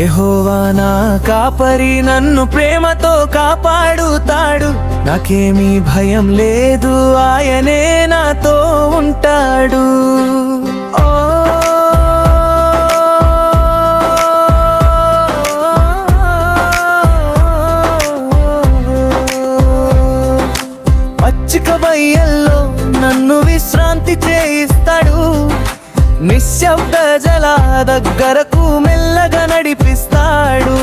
యెహోవా నా కాపరి నన్ను ప్రేమతో కాపాడుతాడు. నాకేమీ భయం లేదు ఆయనే నాతో ఉంటాడు. ఓ పచ్చిక బయ్యల్లో నన్ను విశ్రాంతి చేయిస్తాడు. నిశ్శబ్ద జల దగ్గరకు మెల్లగా నడిపిస్తాడు.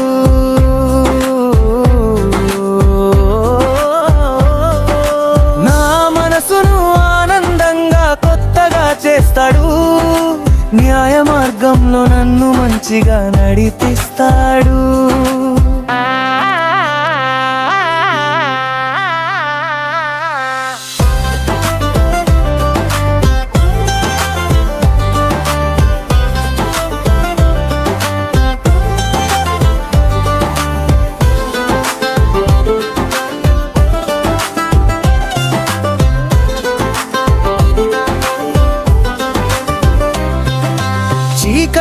నా మనసును ఆనందంగా కొత్తగా చేస్తాడు. న్యాయ మార్గంలో నన్ను మంచిగా నడిపిస్తాడు.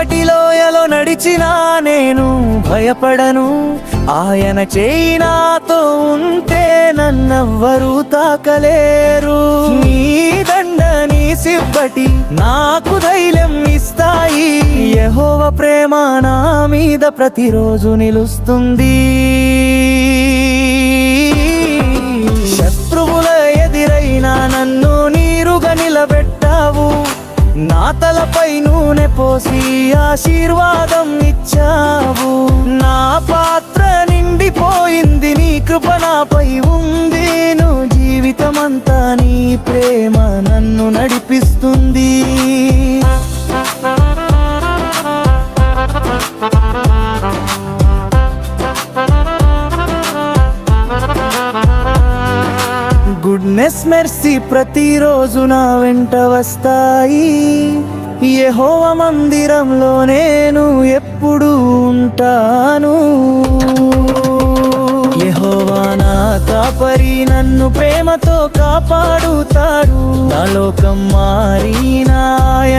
చీకటి లోయలో నడిచినా నేను భయపడను. ఆయన చేయి నాతో ఉంటే నన్నెవ్వరూ తాకలేరు. నీ దండ నీ సిబ్బటి నాకు ధైర్యం ఇస్తాయి. యహోవ ప్రేమ నా మీద ప్రతిరోజు నిలుస్తుంది. నా తలపై నూనె పోసి ఆశీర్వాదం ఇచ్చావు. నా పాత్ర నిండిపోయింది నీ కృప నాపై ఉంది. నువ్వు జీవితమంతా నీ ప్రేమ నన్ను నడిపిస్తుంది గుడ్నెస్ మెర్సీ ప్రతిరోజు నా వెంట వస్తాయి. యెహోవ మందిరంలో నేను ఎప్పుడు ఉంటాను. యెహోవా నా కాపరి నన్ను ప్రేమతో కాపాడుతాడు. నా లోకం మారినాయ